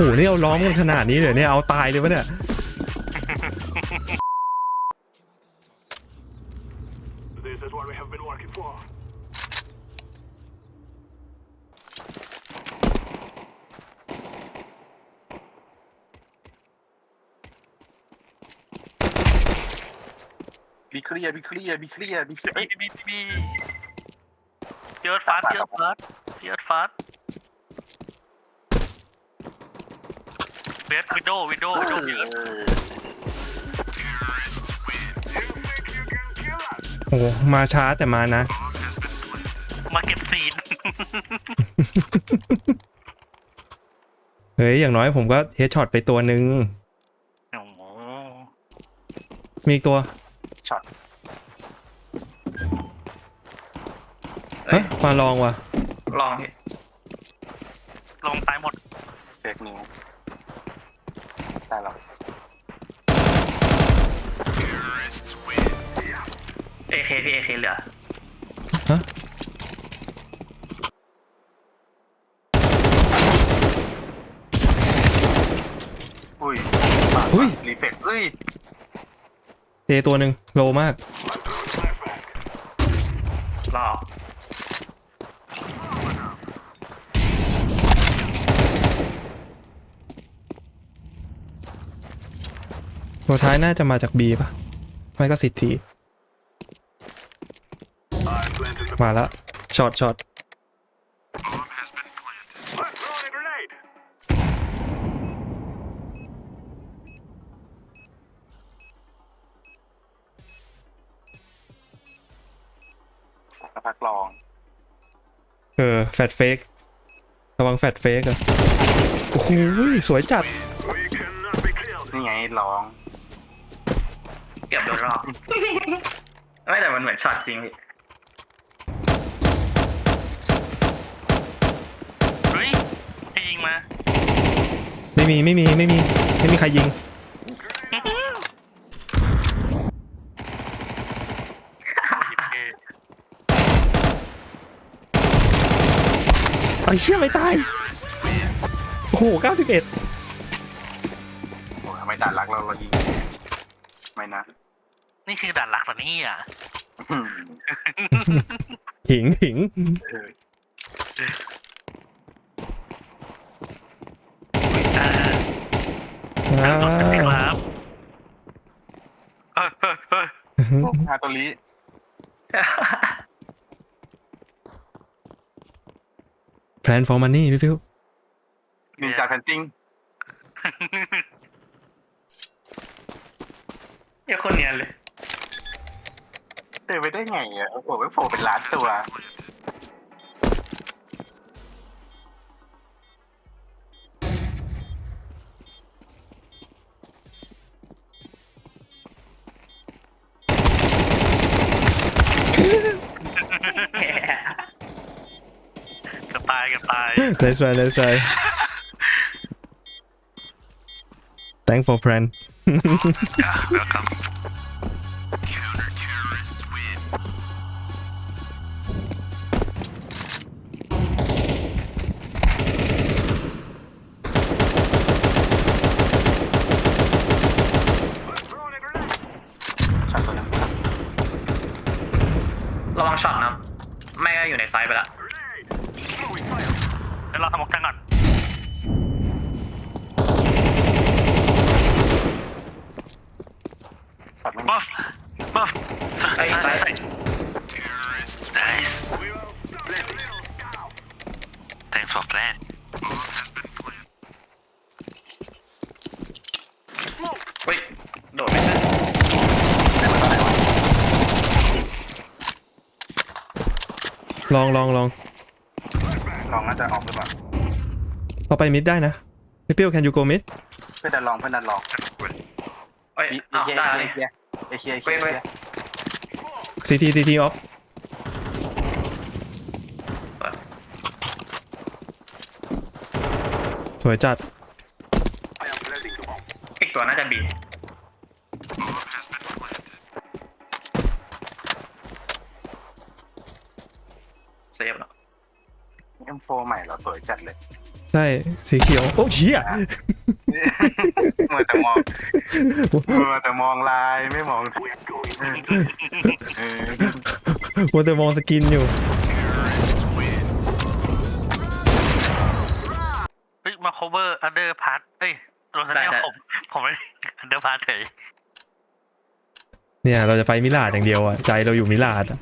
หนี่เอาล้อมกันขนาดนี้เลยเนี่ยเอาตายเลยวะเนี่ย This is what we have been working for. บีเคลียร์บีเคลียร์บีเคลียร์บีเคลียร์บีบีบีบีเยอะฟาสเยอะฟาสเยอะฟาส เบสวิดโดวิดโดวิดโดเยอะโอ้โหมาช้าแต่มานะ มาเก็บซีนเฮ้ย อย่างน้อยผมก็เฮดช็อตไปตัวหนึ่งโอ้โหมีอีกตัว ช็อตเฮ้ยมาลองว่ะลองพี่ลงตายหมด เฟกนิว ได้แล้วเอเคพี่เอเคเหลือฮะอุ้ยอุ้ย รีเฟกเอ้ยเตตัวหนึ่งโลมาก รอ ตัวท้ายน่าจะมาจากบีป่ะ ไม่ก็สิทธี I planted the มาแล้วช็อตช็อต Let's throw a grenade. สักพักลอง เออ แฟดเฟกระวังแฟดเฟกอะโอ้โหสวยจัด We cannot be killed. นี่ไงลอง เกือบโดนรอบ ไม่แต่มันเหมือนช็อตจริงพี่เฮ้ยที่ยิงมา ไม่มีไม่มีไม่มีไม่มีใครยิงไอ้เชี่ยไม่ตาย โอ้โห 91 โอ้ทำไมด่านรักเราเรายิง ไม่นะ นี่คือด่านลักเหรอเนี่อะอืมหิงหิงเอออ่าอ่าครับเฮ้ยเฮ้ยเฮ้ยฮาโตริแพลน for money พี่ฟิวนินจาแพนติ้งเหี้ยคนเนียนเลย เดินไปได้ไงอะโอ้โหไม่โผล่เป็นล้านตัวเกับตายเกับตาย nice try nice try thank for plan แล้วครับ Thanks for plan เฮ้ยโดดไม่ขึ้นลองลองลองลองน่าจะออกหรือเปล่าเราไปมิดได้นะพี่ฟิว can you go mid เพื่อนดันลองเพื่อนดันลองเฮ้ยเอเอาเคียได้เอเลยเคียเอเคียเอเคีเว้ยยเว้ย CT CT off สวยจัด I am planting the bomb. อีกตัวน่าจะบีเซฟแล้วเอ็มโฟใหม่เหราสวยจัดเลย ใช่สีเขียว โอ้เชี่ยมัวแต่มองมัวแต่มองลายไม่มองเออมัวแต่มองสกินอยู่ cover under part เอ้ยโรสเนียผมผมไม่ under part เฉยเนี่ย เราจะไปมิลาดอย่างเดียวอะ ใจเราอยู่มิลาดอะ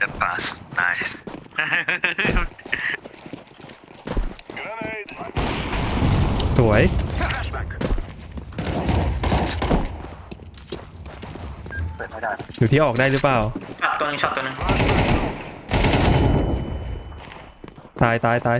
จะตาสนาย Grenade. สวย Flashback. เปิดไม่ได้อยู่ที่ออกได้หรือเปล่า ช็อตตัวหนึงช็อตตัวหนึงตายตายตาย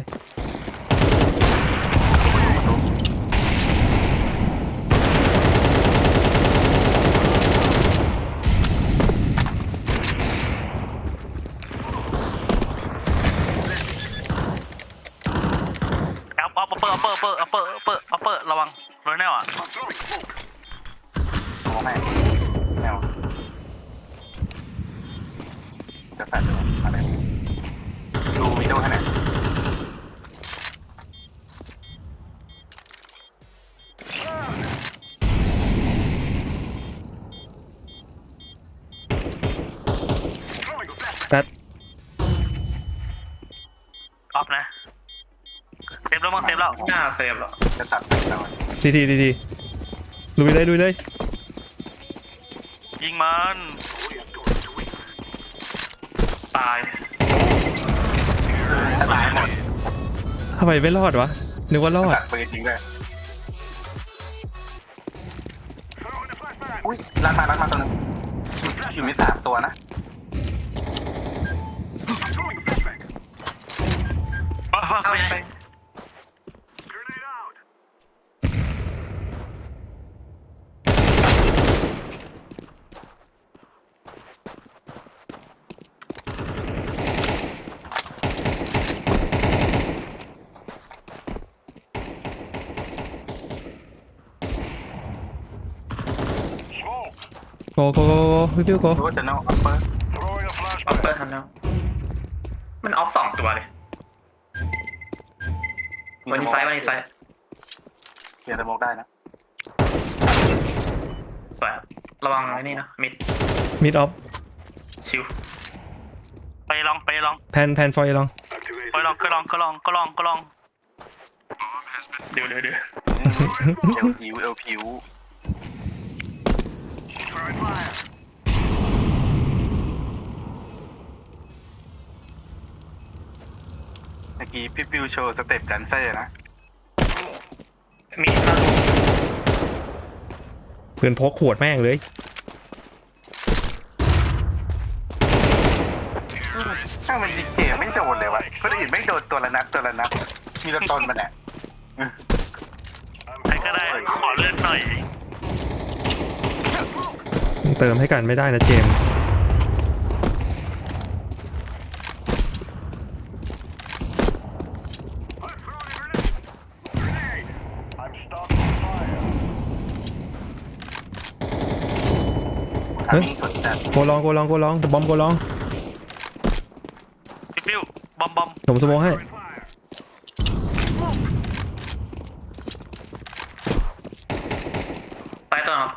เอาเอาเปิดเอาเปิดเอาเปิดเอาเปิดเอาเปิดระวังโรสเนียอะ I'm throwing smoke. มองไม่แนวจะแฟนดูอะไรดูวิดีโอให้หน่อย Throwing a flashback. แป๊บออฟนะเซ ฟแล้วมั้งเซฟแล้วหน้าเซฟหรอจะตัดไปแล้วทีทีทีทีลุยเลยลุยเลยยิงมัน We are going to win. ตายตายหมดทำไมไม่รอดวะนึกว่ารอดตัดปืนจริงด้วย Throwing a flashback. อุ้ยรัดมารัดมาตัวหนึงอยู่มีสามตัวนะ I'm throwing a flashback. เอาเอาเข้าไปไป โกโกโกโกพี่พิวโกรู้ว่าจะโน้อัปเปอร์ Throwing a ออฟ flashback. เปิดทันแล้ว มันออฟสองตัวเลยวันนี้ไซส์วันนี้ไซส์เกียร์สโมกได้นะสวยระวังไอ้นี่นะ มิดมิดออฟชิว ไปลองไปลองแพนแพนฟอยลอง Activate. ไปลองก็ลองก็ลองก็ลองก็ลองเดี๋ยวเดี๋ยวเดี๋ยวเอลผิวเอลผิว Throwing fire. เมื่อ กี้พี่ปิวโชว์สเต็ปแดนเซอร์นะ มีข้างเพื่อนพกขวดแม่งเลยช่างมันดีเจไม่โดนเลยวะคนอื่นไม่โดนตัวละนัดตัวละนัดมีละตนมันอะใครก็ได้ ขอเลื่อนหน่อย เติมให้กันไม่ได้นะเจมส์ I'm throwing a grenade. Grenade. I'm starting fire. ทำให้สนใจโกลองโกลองโกลองบอมโกลองปิ๊บปิ้วบอมบอมผมสโมองให้ Throwing fire. ไซส์ตัวเนาะ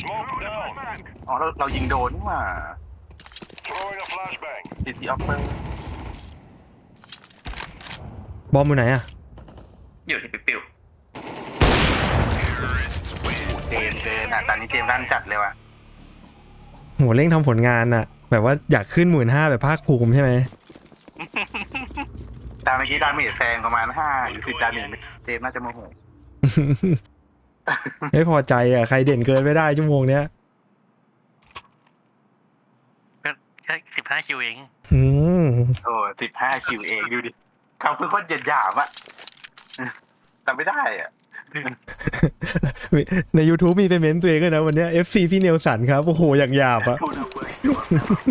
Smoke down. Flashback. อ๋อเราเรายิงโดนนี่หว่า Throwing a flashbang. ดีซีออฟเปอร์บอมอยู่ไหนอะอยู่ที่ปิ๊บปิว เจมส์เกินอะตอนนี้เจมส์รันจัดเลยว่ะโหเร่งทำผลงานอะแบบว่าอยากขึ้นหมื่นห้าแบบภาคภูมิใช่ไหมตามเมื่อกี้ดาเมจแซงประมาณห้าหรือสิบดาเมจเจมส์น่าจะโมโหไม่พอใจอะใครเด่นเกินไม่ได้ชั่วโมงเนี้ยแค่สิบห้าคิวเองอืมโอ้สิบห้าคิวเองดูดิคำพูดโคตรเหยียดหยามอะจำไม่ได้อะ ใน YouTube มีไปเม้นต์ตัวเองด้วยนะวันเนี้ย FC พี่เนลสันครับ โอ้โห อย่างหยาบอะพูดเอาไว้ระวัง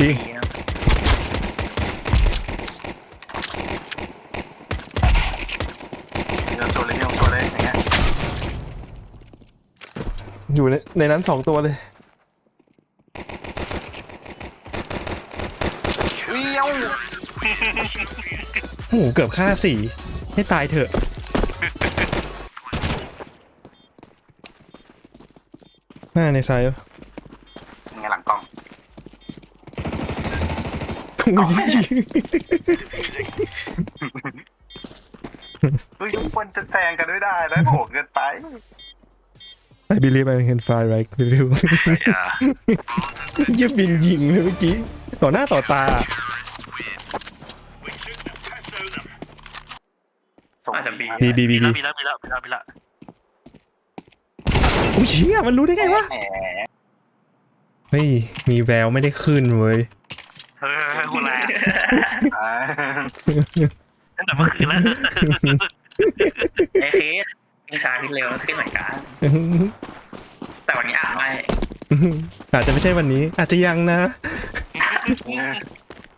ยิงผีนะเดี๋ยวโชว์เลยเนี่ยโชว์เลยอย่างเงี้ยอยู่ในในนั้นสองตัวเลย เลี้ยว โอ้โหเกือบฆ่าสี่ให้ตายเถอะหน้าในไซด์วะไงหลังกล้องอุ้ยเฮ้ยทุกคนจะแซงกันไม่ได้นะโหดเกินไปไอบิลีฟไอเห็นไฟไรค์บิลีฟอย่ายี่บินยิงเลยเมื่อกี้ ต่อหน้าต่อตา ส่ง อาจจะบีบีบีบีมีบีแล้วมีแล้วมีแล้วมีแล้วมีแล้วอุ้ยเชี่ยมันรู้ได้ไงวะ แหมเฮ้ย มีแววไม่ได้ขึ้นเว้ย เฮ้ยเฮ้ยคุณอะไรอะอ่าตั้งแต่เมื่อคืนแล้วไอ้เคสกินชากินเร็วขึ้นเหมือนกันแต่วันนี้อ่านไม่อาจจะไม่ใช่วันนี้ อาจจะยังนะ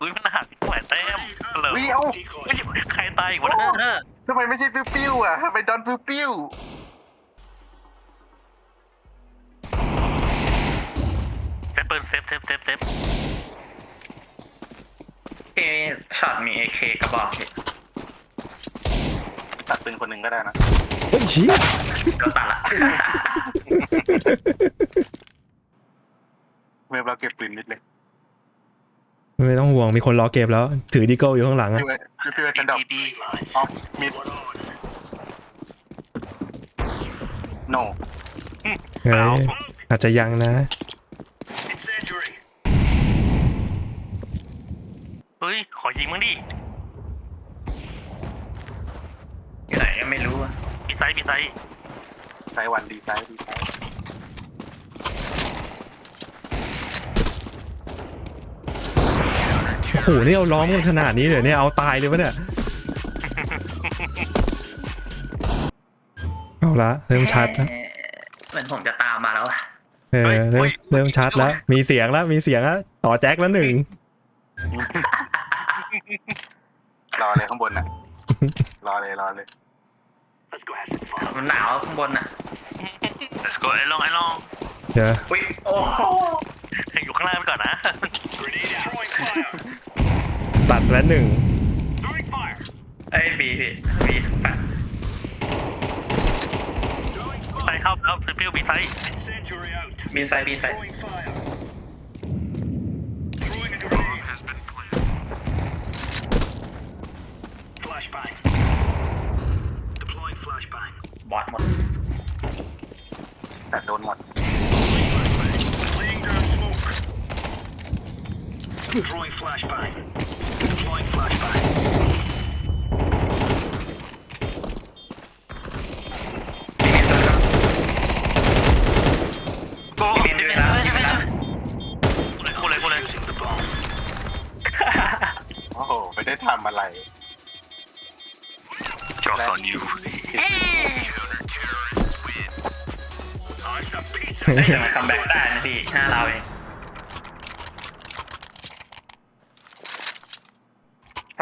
อุ้ยมันหักหลายแต้มเหรอเลี้ยวเฮ้ยใครตายอีกวะเนี่ย ทำไมไม่ใช่ปิ้วๆอะทำไมดอนปิ้วเซฟเปิลเซฟเซฟเซฟเซฟเอช็อตมีเอเคกระบอกอยู่ๆตัดปืนคนหนึ่งก็ได้นะเฮ้ยเชี่ยโดนตัดละเมื่อเราเก็บปืนนิดเลยไม่ต้องห่วงมีคนรอเก็บแล้ว ถือดีโก้อยู่ข้างหลังอะพี่เว้ย พี่เว้ยฉันดอกบีบีออฟมิดโนเฮ้ยอาจจะยังนะ Incendiary. เฮ้ย ขอยิงมั้งดิอยู่ไหนยังไม่รู้อะมีไซส์มีไซส์ไซส์วันดีไซส์ดีไซส์ โอ้โหนี่เอาล้อมกันขนาดนี้เลยเนี่ยเอาตายเลยวะเนี่ยเอาละเริ่มชัดแล้วเอ๊ะเหมือนผมจะตามมาแล้วอะเออเริ่มเริ่มชัดแล้ว มีเสียงแล้วมีเสียงแล้วต่อแจ็คแล้วหนึ่งรอเลยข้างบนน่ะ รอเลยรอเลย Let's go have some fun. มันหนาวข้างบนอะ let's go ไอ้ลองไอ้ลองเดี๋ยวอุ้ยโอ้โหอยู่ข้างล่างไปก่อนนะ Grenade out. Throwing fire. ตัดแล้วหนึ่ง Throwing fire. ไอ้ยบีพี่บีแปด Throwing ไซ smoke. ส์เข้าแล้วซิปิวมีไซส์ Incendiary out. บีไซด์บีไซด์ Throwing fire. Throwing a grenade. has been planted. Flashbang. Deploying flashbang. บอดหมดแต่โดนหมด Laying down smoke. Throwing flashbang. Deploying flashbang. โอ้มีมีแล้วมีแล้วกูเลยกูเลย Using the bomb. โอ้โห ไม่ได้ทำอะไร Joke's on you. Nice a piece เดี๋ยวมันคัมแบ็กได้นะพี่หน้าเราเอง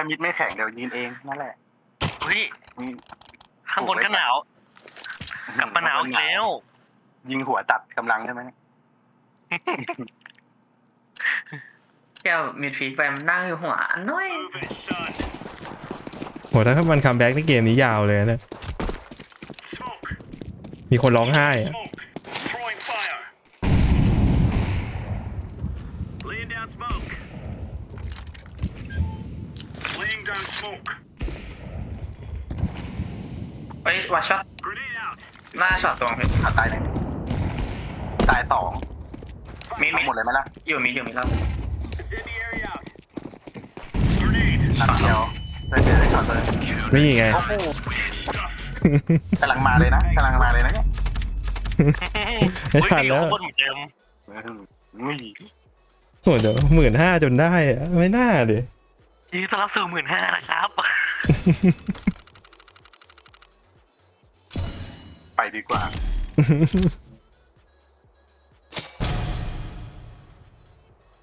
ถ้ามิดไม่แข็งเดี๋ยวยินเองนั่นแหละเฮ้ยนี่ข้างบนก็หนาวกลับมาหนาวอีกแล้ว ยิงหัวตัดกำลังใช่ไหมแก้วมิดฟีดไปมันนั่งอยู่หัวน้อย Move it, son. โหถ้ามันคัมแบ็กในเกมนี้ยาวเลยนะ Smoke. มีคนร้องไห้อะ Smoke. Throwing fire. Laying down smoke. Laying down smoke. เฮ้ยวัดช็อต Grenade out. หน้าช็อตตรงพี่ อะตายหนึ่งตายสอง มี ทั้ มี งหมดเลยไหมล่ะ อยู่มีอยู่มีแล้ว Incendiary out. Grenade. นัดเดียวได้เจอได้ช็อตเลยนี่ไง โอ้โหกำลังมาเลยนะกำลังมาเลยนะเนี่ยไม่ทันแล้วคนเหมือนเดิมอุ้ยโหเดี๋ยวหมื่นห้าจนได้อะไม่น่าดิ ยินดีต้อนรับสู่หมื่นห้านะครับ ไปดีกว่า